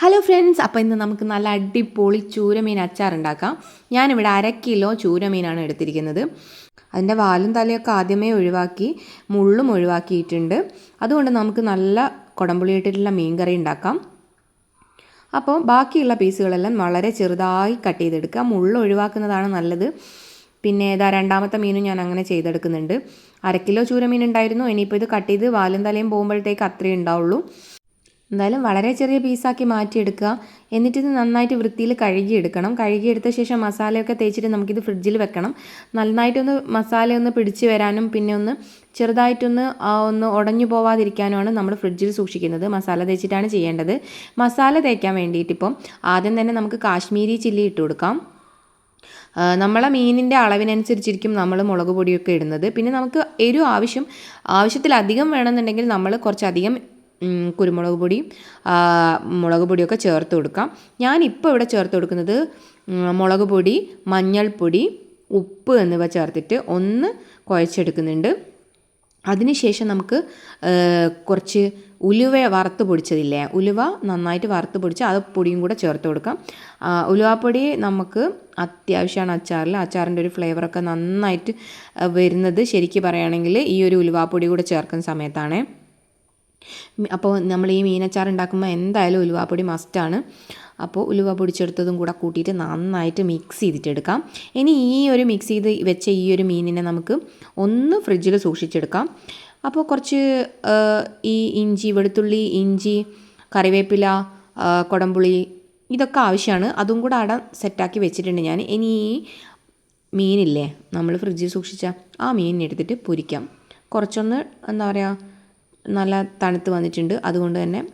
Hello friends അപ്പോൾ ഇന്ന് നമുക്ക് നല്ല അടിപൊളി ചൂരമീൻ അച്ചാർ ഉണ്ടാക്കാം. ഞാനിവിടെ അര കിലോ ചൂരമീനാണ് എടുത്തിരിക്കുന്നത്. അതിന്റെ വാലും തലയൊക്കെ ആദ്യമേ ഒഴിവാക്കി മുള്ളും ഒഴിവാക്കിയിട്ടുണ്ട്. അതുകൊണ്ട് നമുക്ക് നല്ല കുടംപുളി ഇട്ടിട്ടുള്ള മീൻ കറി ഉണ്ടാക്കാം. അപ്പോൾ ബാക്കിയുള്ള പീസുകളെല്ലാം വളരെ ചെറുതായി കട്ട് ചെയ്തെടുക്കുക. മുള്ള് ഒഴിവാക്കുന്നതാണ് നല്ലത്. പിന്നെ ഇതാ രണ്ടാമത്തെ മീനും ഞാൻ അങ്ങനെ ചെയ്തെടുക്കുന്നുണ്ട്. അര കിലോ ചൂരമീൻ ഉണ്ടായിരുന്നു. ഇനിയിപ്പോൾ ഇത് കട്ട് ചെയ്ത് വാലും തലയും പോകുമ്പോഴത്തേക്ക് അത്രയേ ഉണ്ടാവുള്ളൂ. എന്തായാലും വളരെ ചെറിയ പീസാക്കി മാറ്റിയെടുക്കുക. എന്നിട്ട് ഇത് നന്നായിട്ട് വൃത്തിയിൽ കഴുകിയെടുക്കണം. കഴുകിയെടുത്ത ശേഷം മസാലയൊക്കെ തേച്ചിട്ട് നമുക്കിത് ഫ്രിഡ്ജിൽ വെക്കണം. നന്നായിട്ടൊന്ന് മസാല ഒന്ന് പിടിച്ച് വരാനും പിന്നെ ഒന്ന് ചെറുതായിട്ടൊന്ന് ഒന്ന് ഉടഞ്ഞു പോവാതിരിക്കാനുമാണ് നമ്മൾ ഫ്രിഡ്ജിൽ സൂക്ഷിക്കുന്നത്. മസാല തേച്ചിട്ടാണ് ചെയ്യേണ്ടത്. മസാല തേക്കാൻ വേണ്ടിയിട്ട് ഇപ്പം ആദ്യം തന്നെ നമുക്ക് കാശ്മീരി ചില്ലി ഇട്ട് കൊടുക്കാം. നമ്മളെ മീനിന്റെ അളവിനനുസരിച്ചിരിക്കും നമ്മൾ മുളക് പൊടിയൊക്കെ ഇടുന്നത്. പിന്നെ നമുക്ക് എരിവ് ആവശ്യം ആവശ്യത്തിലധികം വേണമെന്നുണ്ടെങ്കിൽ നമ്മൾ കുറച്ചധികം കുരുമുളക് പൊടി മുളക് പൊടിയൊക്കെ ചേർത്ത് കൊടുക്കാം. ഞാനിപ്പോൾ ഇവിടെ ചേർത്ത് കൊടുക്കുന്നത് മുളക് പൊടി മഞ്ഞൾപ്പൊടി ഉപ്പ് എന്നിവ ചേർത്തിട്ട് ഒന്ന് കുഴച്ചെടുക്കുന്നുണ്ട്. അതിനുശേഷം നമുക്ക് കുറച്ച് ഉലുവ വറുത്ത് പൊടിച്ചതില്ലേ ഉലുവ നന്നായിട്ട് വറുത്ത് പൊടിച്ച് അത് പൊടിയും കൂടെ ചേർത്ത് കൊടുക്കാം. ഉലുവാപ്പൊടി നമുക്ക് അത്യാവശ്യമാണ് അച്ചാറിൽ. അച്ചാറിന്റെ ഒരു ഫ്ലേവറൊക്കെ നന്നായിട്ട് വരുന്നത് ശരിക്കും പറയുകയാണെങ്കിൽ ഈ ഒരു ഉലുവാപ്പൊടി കൂടെ ചേർക്കുന്ന സമയത്താണ്. അപ്പോൾ നമ്മൾ ഈ മീനച്ചാർ ഉണ്ടാക്കുമ്പോൾ എന്തായാലും ഉലുവാപ്പൊടി മസ്റ്റാണ് അപ്പോൾ ഉലുവ പൊടിച്ചെടുത്തതും കൂടെ കൂട്ടിയിട്ട് നന്നായിട്ട് മിക്സ് ചെയ്തിട്ടെടുക്കാം. ഇനി ഈ ഒരു മിക്സ് ചെയ്ത് വെച്ച ഈ ഒരു മീനിനെ നമുക്ക് ഒന്ന് ഫ്രിഡ്ജിൽ സൂക്ഷിച്ചെടുക്കാം. അപ്പോൾ കുറച്ച് ഈ ഇഞ്ചി വെളുത്തുള്ളി ഇഞ്ചി കറിവേപ്പില കൊടംപുളി ഇതൊക്കെ ആവശ്യമാണ് അതും കൂടെ അവിടെ സെറ്റാക്കി വെച്ചിട്ടുണ്ട് ഞാൻ. ഇനി ഈ മീനില്ലേ നമ്മൾ ഫ്രിഡ്ജിൽ സൂക്ഷിച്ച ആ മീനിനെടുത്തിട്ട് പൊരിക്കാം. കുറച്ചൊന്ന് എന്താ പറയുക നല്ല തണുത്ത് വന്നിട്ടുണ്ട്. അതുകൊണ്ട് തന്നെ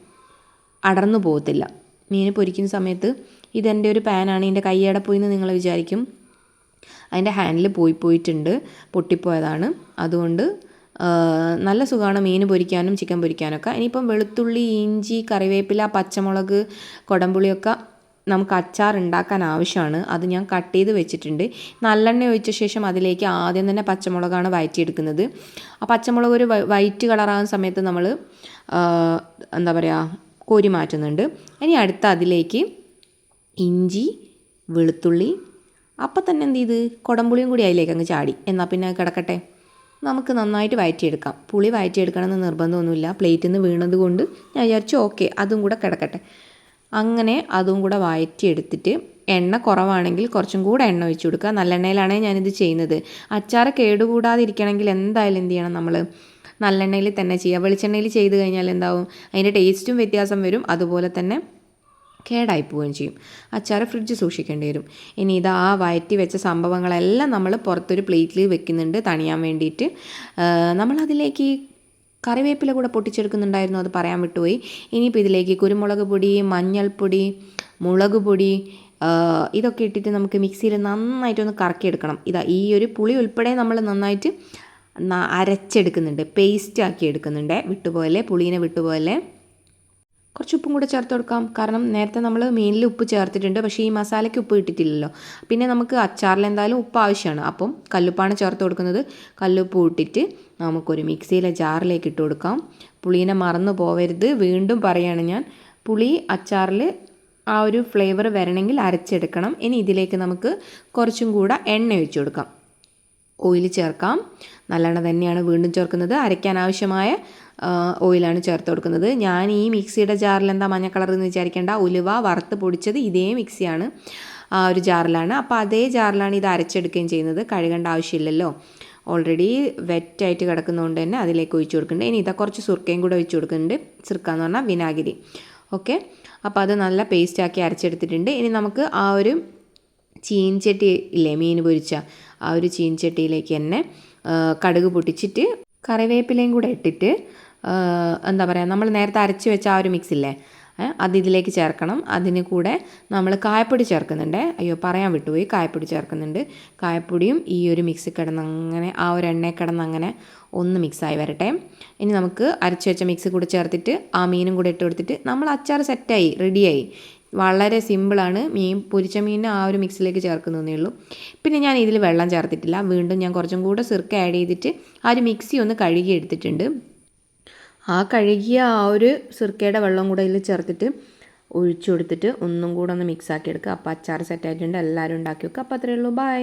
അടർന്നു പോകത്തില്ല. മീൻ പൊരിക്കുന്ന സമയത്ത് ഇതെന്റെ ഒരു പാനാണ് എന്റെ കൈയടെ പോയി എന്ന് നിങ്ങൾ വിചാരിക്കും. അതിന്റെ ഹാൻഡിൽ പോയി പോയിട്ടുണ്ട്. പൊട്ടിപ്പോയതാണ്. അതുകൊണ്ട് നല്ല സുഖമാണ് മീൻ പൊരിക്കാനും ചിക്കൻ പൊരിക്കാനൊക്കെ. ഇനിയിപ്പം വെളുത്തുള്ളി ഇഞ്ചി കറിവേപ്പില പച്ചമുളക് കൊടംപുളിയൊക്കെ നമുക്ക് അച്ചാർ ഉണ്ടാക്കാൻ ആവശ്യമാണ്. അത് ഞാൻ കട്ട് ചെയ്ത് വെച്ചിട്ടുണ്ട്. നല്ലെണ്ണ ഒഴിച്ച ശേഷം അതിലേക്ക് ആദ്യം തന്നെ പച്ചമുളകാണ് വയറ്റിയെടുക്കുന്നത്. ആ പച്ചമുളക് ഒരു വൈറ്റ് കളറാകുന്ന സമയത്ത് നമ്മൾ എന്താ പറയുക കോരി മാറ്റുന്നുണ്ട്. ഇനി അടുത്ത അതിലേക്ക് ഇഞ്ചി വെളുത്തുള്ളി അപ്പം തന്നെ എന്ത് ചെയ്ത്? കുടംപുളിയും കൂടി അതിലേക്ക് അങ്ങ് ചാടി. എന്നാൽ പിന്നെ കിടക്കട്ടെ. നമുക്ക് നന്നായിട്ട് വയറ്റിയെടുക്കാം. പുളി വയറ്റിയെടുക്കണമെന്ന് നിർബന്ധമൊന്നുമില്ല. പ്ലേറ്റിൽ നിന്ന് വീണത് കൊണ്ട് ഞാൻ വിചാരിച്ചു ഓക്കെ അതും കൂടെ കിടക്കട്ടെ. അങ്ങനെ അതും കൂടെ വഴറ്റിയെടുത്തിട്ട് എണ്ണ കുറവാണെങ്കിൽ കുറച്ചും കൂടെ എണ്ണ ഒഴിച്ചു കൊടുക്കുക. നല്ലെണ്ണയിലാണ് ഞാനിത് ചെയ്യുന്നത്. അച്ചാർ കേടുകൂടാതിരിക്കണമെങ്കിൽ എന്തായാലും എന്ത് ചെയ്യണം നമ്മൾ നല്ലെണ്ണയിൽ തന്നെ ചെയ്യുക. വെളിച്ചെണ്ണയിൽ ചെയ്ത് കഴിഞ്ഞാൽ എന്താവും? അതിന്റെ ടേസ്റ്റും വ്യത്യാസം വരും. അതുപോലെ തന്നെ കേടായി പോവുകയും ചെയ്യും. അച്ചാർ ഫ്രിഡ്ജ് സൂക്ഷിക്കേണ്ടി വരും. ഇനി ഇത് ആ വയറ്റി വെച്ച സംഭവങ്ങളെല്ലാം നമ്മൾ പുറത്തൊരു പ്ലേറ്റിൽ വെക്കുന്നുണ്ട് തണിയാൻ വേണ്ടിയിട്ട്. നമ്മളതിലേക്ക് കറിവേപ്പില കൂടെ പൊട്ടിച്ചെടുക്കുന്നുണ്ടായിരുന്നു അത് പറയാൻ വിട്ടുപോയി. ഇനിയിപ്പോൾ ഇതിലേക്ക് കുരുമുളക് പൊടി മഞ്ഞൾപ്പൊടി മുളക് പൊടി ഇതൊക്കെ ഇട്ടിട്ട് നമുക്ക് മിക്സിയിൽ നന്നായിട്ടൊന്ന് കറക്കിയെടുക്കണം. ഇതാ ഈ ഒരു പുളി ഉൾപ്പെടെ നമ്മൾ നന്നായിട്ട് അരച്ചെടുക്കുന്നുണ്ട് പേസ്റ്റ് ആക്കി എടുക്കുന്നുണ്ട് വിട്ടുപോലെ പുളീനെ വിട്ടുപോലെ കുറച്ച് ഉപ്പും കൂടെ ചേർത്ത് കൊടുക്കാം. കാരണം നേരത്തെ നമ്മൾ മീനിൽ ഉപ്പ് ചേർത്തിട്ടുണ്ട്. പക്ഷേ ഈ മസാലയ്ക്ക് ഉപ്പ് ഇട്ടിട്ടില്ലല്ലോ പിന്നെ നമുക്ക് അച്ചാറിൽ എന്തായാലും ഉപ്പ് ആവശ്യമാണ്. അപ്പം കല്ലുപ്പാണ് ചേർത്ത് കൊടുക്കുന്നത്. കല്ലുപ്പ് ഇട്ടിട്ട് നമുക്കൊരു മിക്സിയിലെ ജാറിലേക്ക് ഇട്ട് കൊടുക്കാം. പുളീനെ മറന്നു പോവരുത്. വീണ്ടും പറയുകയാണ് ഞാൻ. പുളി അച്ചാറിൽ ആ ഒരു ഫ്ലേവർ വരണമെങ്കിൽ അരച്ചെടുക്കണം. ഇനി ഇതിലേക്ക് നമുക്ക് കുറച്ചും കൂടെ എണ്ണ ഒഴിച്ചു കൊടുക്കാം. ഓയിൽ ചേർക്കാം. നല്ലെണ്ണ തന്നെയാണ് വീണ്ടും ചേർക്കുന്നത്. അരയ്ക്കാൻ ആവശ്യമായ ഓയിലാണ് ചേർത്ത് കൊടുക്കുന്നത്. ഞാൻ ഈ മിക്സിയുടെ ജാറിൽ എന്താ മഞ്ഞ കളർ എന്ന് വിചാരിക്കേണ്ട. ഉലുവ വറുത്ത് പൊടിച്ചത് ഇതേ മിക്സിയാണ് ആ ഒരു ജാറിലാണ്. അപ്പോൾ അതേ ജാറിലാണ് ഇത് അരച്ചെടുക്കുകയും ചെയ്യുന്നത്. കഴുകേണ്ട ആവശ്യമില്ലല്ലോ. ഓൾറെഡി വെറ്റായിട്ട് കിടക്കുന്നതുകൊണ്ട് തന്നെ അതിലേക്ക് ഒഴിച്ചു കൊടുക്കുന്നുണ്ട്. ഇനി ഇതാ കുറച്ച് സുർക്കയും കൂടെ ഒഴിച്ചു കൊടുക്കുന്നുണ്ട്. സുർക്ക എന്ന് പറഞ്ഞാൽ വിനാഗിരി. ഓക്കെ? അപ്പോൾ അത് നല്ല പേസ്റ്റാക്കി അരച്ചെടുത്തിട്ടുണ്ട്. ഇനി നമുക്ക് ആ ഒരു ചീൻചട്ടി ഇല്ലേ മീൻ പൊരിച്ച ആ ഒരു ചീൻചട്ടിയിലേക്ക് തന്നെ കടുക് പൊട്ടിച്ചിട്ട് കറിവേപ്പിലയും കൂടെ ഇട്ടിട്ട് എന്താ പറയുക നമ്മൾ നേരത്തെ അരച്ച് വെച്ച ആ ഒരു മിക്സ് ഇല്ലേ? അത് ഇതിലേക്ക് ചേർക്കണം. അതിന് കൂടെ നമ്മൾ കായപ്പൊടി ചേർക്കുന്നുണ്ട്. അയ്യോ പറയാൻ വിട്ടുപോയി. കായപ്പൊടി ചേർക്കുന്നുണ്ട്. കായപ്പൊടിയും ഈ ഒരു മിക്സ് കിടന്ന് അങ്ങനെ ആ ഒരു എണ്ണയിൽ കിടന്ന് അങ്ങനെ ഒന്ന് മിക്സായി വരട്ടെ. ഇനി നമുക്ക് അരച്ച് വെച്ച മിക്സ് കൂടെ ചേർത്തിട്ട് ആ മീനും കൂടെ ഇട്ട് കൊടുത്തിട്ട് നമ്മൾ അച്ചാർ സെറ്റായി റെഡിയായി. വളരെ സിമ്പിളാണ് മീൻ പൊരിച്ച മീൻ ആ ഒരു മിക്സിലേക്ക് ചേർക്കുന്നതേ ഉള്ളൂ. പിന്നെ ഞാൻ ഇതിൽ വെള്ളം ചേർത്തിട്ടില്ല. വീണ്ടും ഞാൻ കുറച്ചും കൂടെ സിർക്ക് ആഡ് ചെയ്തിട്ട് ആ ഒരു മിക്സി ഒന്ന് കഴുകി എടുത്തിട്ടുണ്ട്. ആ കഴുകിയ ആ ഒരു സിർക്കയുടെ വെള്ളം കൂടെ ഇതിൽ ചേർത്തിട്ട് ഒഴിച്ചു കൊടുത്തിട്ട് ഒന്നും കൂടെ ഒന്ന് മിക്സ് ആക്കി എടുക്കുക. അപ്പോൾ അച്ചാർ സെറ്റ് ആയിട്ടുണ്ട്. എല്ലാവരും ഉണ്ടാക്കി വെക്കുക. അപ്പോൾ അത്രയേ ഉള്ളൂ. ബൈ